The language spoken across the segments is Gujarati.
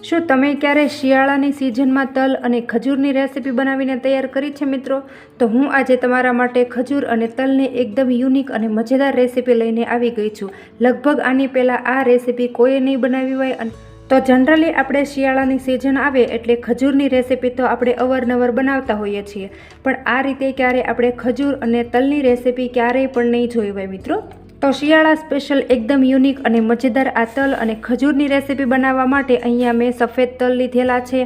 શું તમે ક્યારે શિયાળાની સિઝનમાં તલ અને ખજૂરની રેસિપી બનાવીને તૈયાર કરી છે મિત્રો? તો હું આજે તમારા માટે ખજૂર અને તલની એકદમ યુનિક અને મજેદાર રેસીપી લઈને આવી ગઈ છું. લગભગ આની પહેલાં આ રેસિપી કોઈએ નહીં બનાવી હોય અને તો જનરલી આપણે શિયાળાની સિઝન આવે એટલે ખજૂરની રેસિપી તો આપણે અવારનવાર બનાવતા હોઈએ છીએ. પણ આ રીતે ક્યારેય આપણે ખજૂર અને તલની રેસિપી ક્યારેય પણ નહીં જોઈ હોય મિત્રો. તો શિયાળા સ્પેશિયલ એકદમ યુનિક અને મજેદાર આ તલ અને ખજૂરની રેસિપી બનાવવા માટે અહીંયા મેં સફેદ તલ લીધેલા છે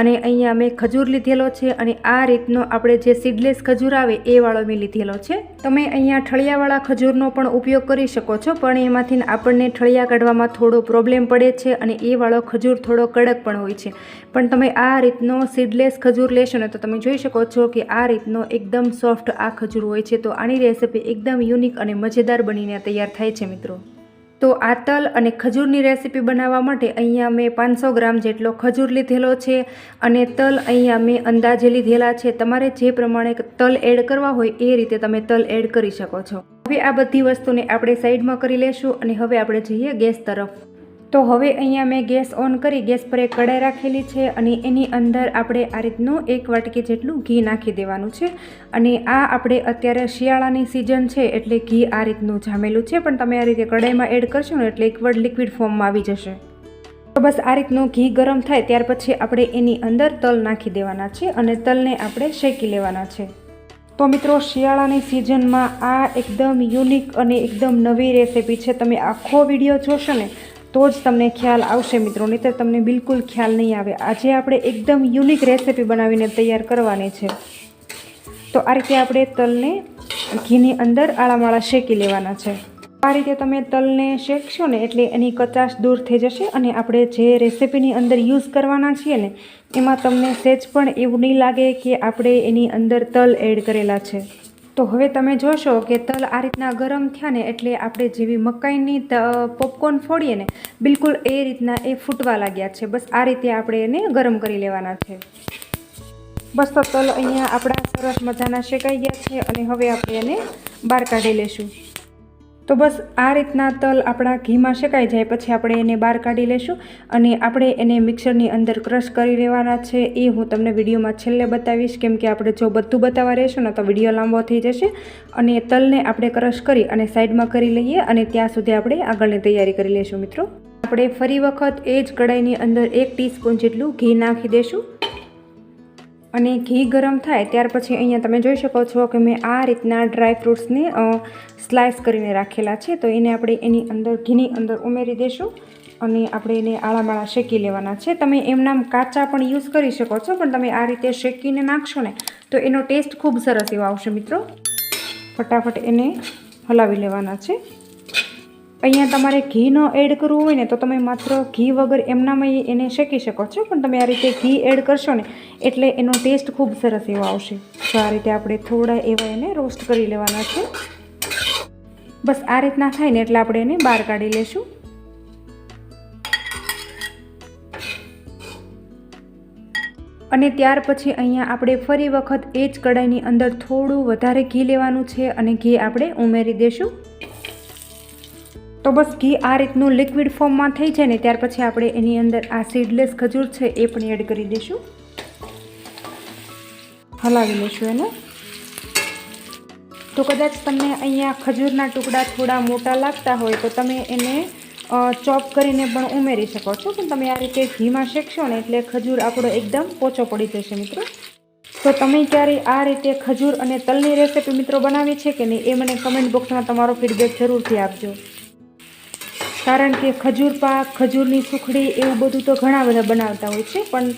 અને અહીંયા મેં ખજૂર લીધેલો છે અને આ રીતનો આપણે જે સીડલેસ ખજૂર આવે એ વાળો મેં લીધેલો છે. તમે અહીંયા ઠળિયાવાળા ખજૂરનો પણ ઉપયોગ કરી શકો છો, પણ એમાંથી આપણને ઠળિયા કાઢવામાં થોડો પ્રોબ્લેમ પડે છે અને એ વાળો ખજૂર થોડો કડક પણ હોય છે. પણ તમે આ રીતનો સીડલેસ ખજૂર લેશો ને તો તમે જોઈ શકો છો કે આ રીતનો એકદમ સોફ્ટ આ ખજૂર હોય છે. તો આની રેસીપી એકદમ યુનિક અને મજેદાર બનીને તૈયાર થાય છે, મિત્રો. તો આ તલ અને ખજૂરની રેસિપી બનાવવા માટે અહીંયા મેં પાંચસો ગ્રામ જેટલો ખજૂર લીધેલો છે અને તલ અહીંયા મેં અંદાજે લીધેલા છે. તમારે જે પ્રમાણે તલ એડ કરવા હોય એ રીતે તમે તલ એડ કરી શકો છો. હવે આ બધી વસ્તુને આપણે સાઈડમાં કરી લેશું અને હવે આપણે જઈએ ગેસ તરફ. તો હવે અહીંયા મેં ગેસ ઓન કરી, ગેસ પર એક કડાઈ રાખેલી છે અને એની અંદર આપણે આ રીતનું એક વાટકી જેટલું ઘી નાખી દેવાનું છે. અને આ આપણે અત્યારે શિયાળાની સિઝન છે એટલે ઘી આ રીતનું જામેલું છે, પણ તમે આ રીતે કડાઈમાં એડ કરશો ને એટલે એકવાર લિક્વિડ ફોર્મમાં આવી જશે. તો બસ આ રીતનું ઘી ગરમ થાય, ત્યાર પછી આપણે એની અંદર તલ નાખી દેવાના છે અને તલને આપણે શેકી લેવાના છે. તો મિત્રો, શિયાળાની સિઝનમાં આ એકદમ યુનિક અને એકદમ નવી રેસિપી છે. તમે આખો વીડિયો જોશો ને તો જ તમને ખ્યાલ આવશે મિત્રો, નહીંતર તમને બિલકુલ ખ્યાલ નહીં આવે. આજે આપણે એકદમ યુનિક રેસિપી બનાવીને તૈયાર કરવાની છે. તો આ રીતે આપણે તલને ઘીની અંદર આળામાળા શેકી લેવાના છે. આ રીતે તમે તલને શેકશો ને એટલે એની કચાશ દૂર થઈ જશે અને આપણે જે રેસિપીની અંદર યુઝ કરવાના છીએ ને, એમાં તમને સહેજ પણ એવું નહીં લાગે કે આપણે એની અંદર તલ એડ કરેલા છે. તો હવે તમે જોશો કે તલ આ રીતના ગરમ થયા ને એટલે આપણે જેવી મકાઈની પોપકોર્ન ફોડીએ ને, બિલકુલ એ રીતના એ ફૂટવા લાગ્યા છે. બસ આ રીતે આપણે એને ગરમ કરી લેવાના છે. બસ તો તલ અહીંયા આપણા સરસ મજાના શેકાઈ ગયા છે અને હવે આપણે એને બહાર કાઢી લેશું. તો બસ આ રીતના તલ આપણા ઘીમાં શેકાઈ જાય, પછી આપણે એને બહાર કાઢી લેશું અને આપણે એને મિક્સરની અંદર ક્રશ કરી લેવાના છે. એ હું તમને વિડીયોમાં છેલ્લે બતાવીશ, કેમ કે આપણે જો બધું બતાવવા રહેશું ને તો વીડિયો લાંબો થઈ જશે. અને તલને આપણે ક્રશ કરી અને સાઈડમાં કરી લઈએ અને ત્યાં સુધી આપણે આગળની તૈયારી કરી લઈશું મિત્રો. આપણે ફરી વખત એ જ કડાઈની અંદર એક ટીસ્પૂન જેટલું ઘી નાખી દઈશું અને ઘી ગરમ થાય ત્યાર પછી અહીંયા તમે જોઈ શકો છો કે મેં આ રીતના ડ્રાય ફ્રૂટ્સને સ્લાઇસ કરીને રાખેલા છે. તો એને આપણે એની અંદર, ઘીની અંદર ઉમેરી દઈશું અને આપણે એને આળામાળા શેકી લેવાના છે. તમે એમનામ કાચા પણ યુઝ કરી શકો છો, પણ તમે આ રીતે શેકીને નાખશો ને, તો એનો ટેસ્ટ ખૂબ સરસ એવો આવશે મિત્રો. ફટાફટ એને હલાવી લેવાના છે. અહીંયા તમારે ઘી ન એડ કરવું હોય ને તો તમે માત્ર ઘી વગર એમનામાં એને શેકી શકો છો. પણ તમે આ રીતે ઘી એડ કરશો ને એટલે એનો ટેસ્ટ ખૂબ સરસ એવો આવશે. તો આ રીતે આપણે થોડા એવા એને રોસ્ટ કરી લેવાના છે. બસ આ રીતના થાય ને એટલે આપણે એને બહાર કાઢી લેશું. અને ત્યાર પછી અહીંયા આપણે ફરી વખત એ જ કડાઈની અંદર થોડું વધારે ઘી લેવાનું છે અને ઘી આપણે ઉમેરી દઈશું તો બસ ઘી આ રીતનું લિક્વિડ ફોર્મમાં થઈ જાય ને ત્યાર પછી આપણે એની અંદર આ સીડલેસ ખજૂર છે એ પણ એડ કરી દઈશું. હલાવી લઈશું એને. તો કદાચ તમને અહીંયા ખજૂરના ટુકડા થોડા મોટા લાગતા હોય તો તમે એને ચોપ કરીને પણ ઉમેરી શકો છો. પણ તમે આ રીતે ઘીમાં શેકશો ને એટલે ખજૂર આપણો એકદમ પોચો પડી જશે મિત્રો. તો તમે ક્યારે આ રીતે ખજૂર અને તલની રેસેપી મિત્રો બનાવી છે કે નહીં એ મને કમેન્ટ બોક્સમાં તમારો ફીડબેક જરૂરથી આપજો. કારણ કે ખજૂર પાક, ખજૂરની સુખડી એવું બધું તો ઘણા બધા બનાવતા હોય છે, પણ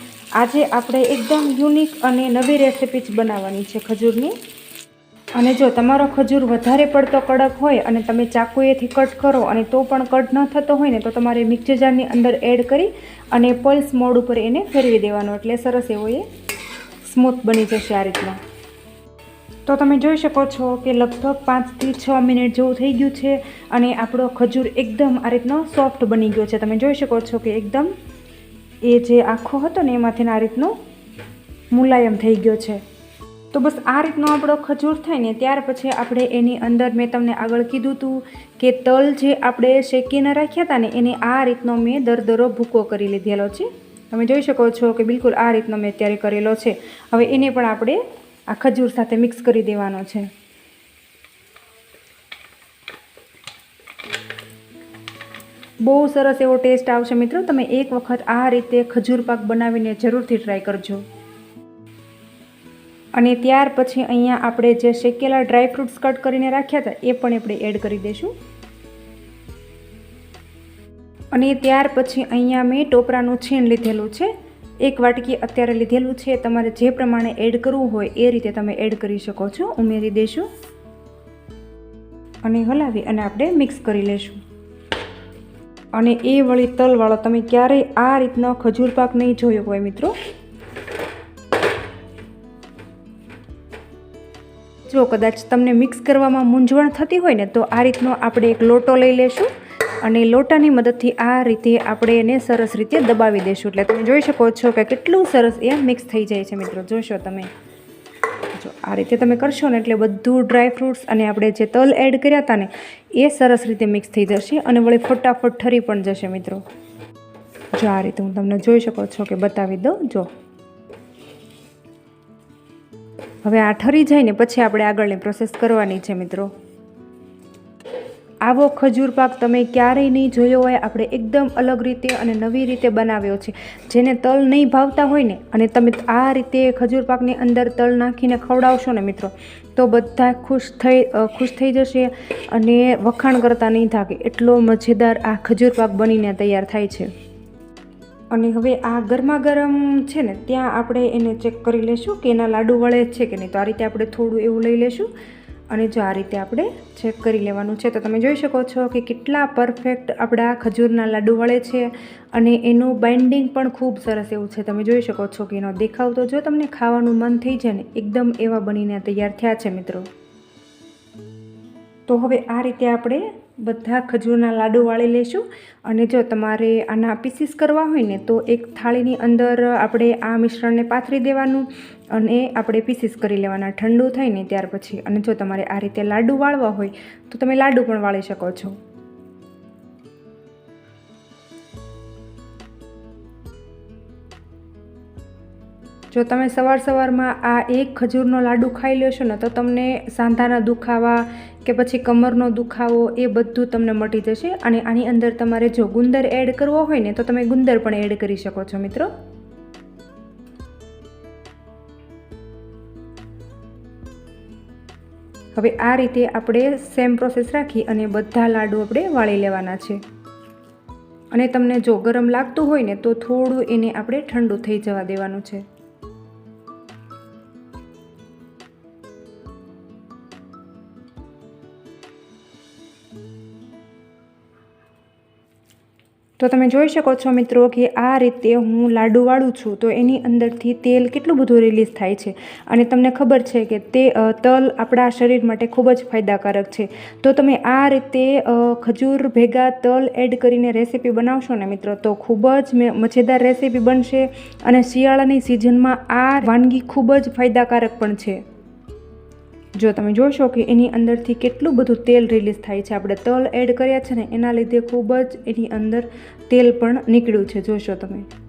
આજે આપણે એકદમ યુનિક અને નવી રેસિપી જ બનાવવાની છે ખજૂરની. અને જો તમારો ખજૂર વધારે પડતો કડક હોય અને તમે ચાકુએથી કટ કરો અને તો પણ કટ ન થતો હોય ને તો તમારે મિક્સર જારની અંદર એડ કરી અને પલ્સ મોડ ઉપર એને ફેરવી દેવાનો. એટલે સરસ એવો એ સ્મૂથ બની જશે આ રીતના. તો તમે જોઈ શકો છો કે લગભગ પાંચથી છ મિનિટ જેવું થઈ ગયું છે અને આપણો ખજૂર એકદમ આ રીતનો સોફ્ટ બની ગયો છે. તમે જોઈ શકો છો કે એકદમ એ જે આખો હતો ને એમાંથી આ રીતનો મુલાયમ થઈ ગયો છે. તો બસ આ રીતનો આપણો ખજૂર થાય ને ત્યાર પછી આપણે એની અંદર મેં તમને આગળ કીધું હતું કે તલ જે આપણે શેકીને રાખ્યા હતા ને એને આ રીતનો મેં દરદરો ભૂકો કરી લીધેલો છે. તમે જોઈ શકો છો કે બિલકુલ આ રીતનો મેં અત્યારે કરેલો છે. હવે એને પણ આપણે આ ખજૂર સાથે મિક્સ કરી દેવાનો છે. બહુ સરસ એવો ટેસ્ટ આવશે મિત્રો. તમે એક વખત આ રીતે ખજૂર પાક બનાવીને જરૂરથી ટ્રાય કરજો. અને ત્યાર પછી અહીંયા આપણે જે શેકેલા ડ્રાય ફ્રૂટ્સ કટ કરીને રાખ્યા હતા, એ પણ આપણે એડ કરી દઈશું. અને ત્યાર પછી અહીંયા મેં ટોપરાનું છીણ લીધેલું છે. એક વાટકી અત્યારે લીધેલું છે. તમારે જે પ્રમાણે એડ કરવું હોય એ રીતે તમે એડ કરી શકો છો. ઉમેરી દેશું અને હલાવી અને આપણે મિક્સ કરી લેશું. અને એ વળી તલવાળો તમે ક્યારેય આ રીતનો ખજૂર પાક નહીં જોયો હોય મિત્રો. જો કદાચ તમને મિક્સ કરવામાં મૂંઝવણ થતી હોય ને તો આ રીતનો આપણે એક લોટો લઈ લેશું. અને લોટાની મદદથી આ રીતે આપણે એને સરસ રીતે દબાવી દઈશું. એટલે તમે જોઈ શકો છો કે કેટલું સરસ એ મિક્સ થઈ જાય છે મિત્રો. જોશો તમે. જો આ રીતે તમે કરશો ને એટલે બધું ડ્રાય ફ્રૂટ્સ અને આપણે જે તલ એડ કર્યા હતા ને, એ સરસ રીતે મિક્સ થઈ જશે અને વળી ફટાફટ ઠરી પણ જશે મિત્રો. જો આ રીતે હું તમને જોઈ શકો છો કે બતાવી દઉં. જો. હવે આ ઠરી જાય ને પછી આપણે આગળની પ્રોસેસ કરવાની છે મિત્રો. આવો ખજૂર પાક તમે ક્યારેય નહીં જોયો હોય, આપણે એકદમ અલગ રીતે અને નવી રીતે બનાવ્યો છે. જેને તલ નહીં ભાવતા હોય ને, અને તમે આ રીતે ખજૂર પાકની અંદર તલ નાખીને ખવડાવશો ને મિત્રો, તો બધા ખુશ થઈ ખુશ થઈ જશે અને વખાણ કરતા નહીં થાકે. એટલો મજેદાર આ ખજૂર પાક બનીને તૈયાર થાય છે. અને હવે આ ગરમા ગરમ છે ને, ત્યાં આપણે એને ચેક કરી લેશું કે એના લાડુ વળે છે કે નહીં. તો આ રીતે આપણે થોડું એવું લઈ લેશું. અને જો આ રીતે આપણે ચેક કરી લેવાનું છે, તો તમે જોઈ શકો છો કે કેટલા પરફેક્ટ આપણા ખજૂરના લાડુ વળે છે અને એનું બાઇન્ડિંગ પણ ખૂબ સરસ એવું છે. તમે જોઈ શકો છો કે એનો દેખાવ તો જો તમને ખાવાનું મન થઈ જાય ને, એકદમ એવા બનીને તૈયાર થયા છે મિત્રો. તો હવે આ રીતે આપણે બધા ખજૂરના લાડુ વાળી લેશું. અને જો તમારે આના પીસીસ કરવા હોય ને, તો એક થાળીની અંદર આપણે આ મિશ્રણને પાથરી દેવાનું અને આપણે પીસીસ કરી લેવાના ઠંડુ થઈને ત્યાર પછી. અને જો તમારે આ રીતે લાડુ વાળવા હોય, તો તમે લાડુ પણ વાળી શકો છો. જો તમે સવાર સવારમાં આ એક ખજૂરનો લાડુ ખાઈ લેશો ને, તો તમને સાંધાના દુખાવા કે પછી કમરનો દુખાવો એ બધું તમને મટી જશે અને આની અંદર તમારે જો ગુંદર એડ કરવો હોય ને તો તમે ગુંદર પણ એડ કરી શકો છો, મિત્રો. હવે આ રીતે આપણે સેમ પ્રોસેસ રાખી અને બધા લાડુ આપણે વાળી લેવાના છે. અને તમને જો ગરમ લાગતું હોય ને તો થોડું એને આપણે ઠંડુ થઈ જવા દેવાનું છે. તો તમે જોઈ શકો છો મિત્રો કે આ રીતે હું લાડુ વાળું છું, તો એની અંદરથી તેલ કેટલું બધું રિલીઝ થાય છે. અને તમને ખબર છે કે તે તલ આપણા શરીર માટે ખૂબ જ ફાયદાકારક છે. તો તમે આ રીતે ખજૂર, ભેગા તલ એડ કરીને રેસીપી બનાવશો ને મિત્રો, તો ખૂબ જ મજેદાર રેસીપી બનશે. અને શિયાળાની સિઝનમાં આ વાનગી ખૂબ જ ફાયદાકારક પણ છે. જો તમે જોશો કે એની અંદરથી કેટલું બધું તેલ રિલીઝ થાય છે, આપણે તલ એડ કર્યા છે ને, એના લીધે ખૂબ જ એની અંદર તેલ પણ નીકળ્યું છે. જોશો તમે.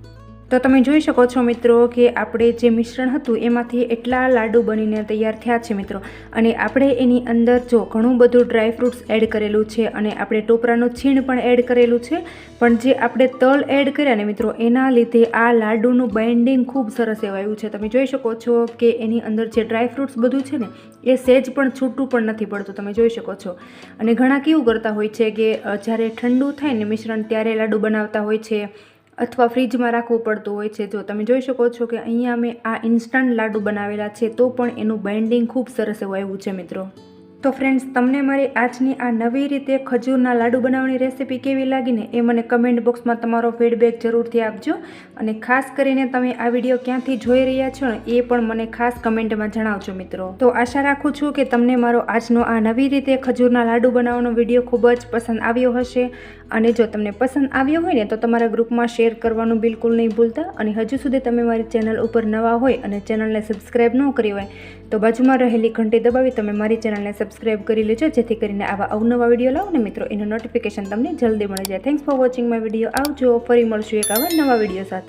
તો તમે જોઈ શકો છો મિત્રો કે આપણે જે મિશ્રણ હતું, એમાંથી એટલા લાડુ બનીને તૈયાર થયા છે મિત્રો. અને આપણે એની અંદર જો ઘણું બધું ડ્રાય ફ્રૂટ્સ એડ કરેલું છે અને આપણે ટોપરાનું છીણ પણ એડ કરેલું છે. પણ જે આપણે તલ એડ કર્યા ને મિત્રો, એના લીધે આ લાડુનું બાઇન્ડિંગ ખૂબ સરસ એવાયું છે. તમે જોઈ શકો છો કે એની અંદર જે ડ્રાય ફ્રૂટ્સ બધું છે ને, એ સેજ પણ છૂટું પણ નથી પડતું. તમે જોઈ શકો છો. અને ઘણા કેવું કરતા હોય છે કે જ્યારે ઠંડુ થાય ને મિશ્રણ, ત્યારે લાડુ બનાવતા હોય છે. અથવા ફ્રીજમાં રાખવું પડતું હોય છે. જો તમે જોઈ શકો છો કે અહીંયા મેં આ ઇન્સ્ટન્ટ લાડુ બનાવેલા છે, તો પણ એનું બાઇન્ડિંગ ખૂબ સરસ એવું આવ્યું છે મિત્રો. તો ફ્રેન્ડ્સ તમને મારી આજની આ નવી રીતે ખજૂરના લાડુ બનાવવાની રેસીપી કેવી લાગીને એ મને કમેન્ટ બોક્સમાં તમારો ફીડબેક જરૂરથી આપજો. અને ખાસ કરીને તમે આ વીડિયો ક્યાંથી જોઈ રહ્યા છો ને એ પણ મને ખાસ કમેન્ટમાં જણાવજો મિત્રો. તો આશા રાખું છું કે તમને મારો આજનો આ નવી રીતે ખજૂરના લાડુ બનાવવાનો વીડિયો ખૂબ જ પસંદ આવ્યો હશે. અને જો તમને પસંદ આવ્યો હોય ને તો તમારા ગ્રુપમાં શેર કરવાનું બિલકુલ નહીં ભૂલતા. અને હજુ સુધી તમે મારી ચેનલ ઉપર નવા હોય અને ચેનલને સબસ્ક્રાઈબ ન કરી હોય તો બાજુમાં રહેલી ઘંટી દબાવી તમે મારી ચેનલને સબસ્ક્રાઈબ કરી લેજો, જેથી કરીને આવા અવનવા વીડિયો લાવો ને મિત્રો, એનું નોટિફિકેશન તમને જલ્દી મળી જાય. Thanks for watching my video આવજો, ફરી મળશું એક આવા નવા વીડિયો સાથે.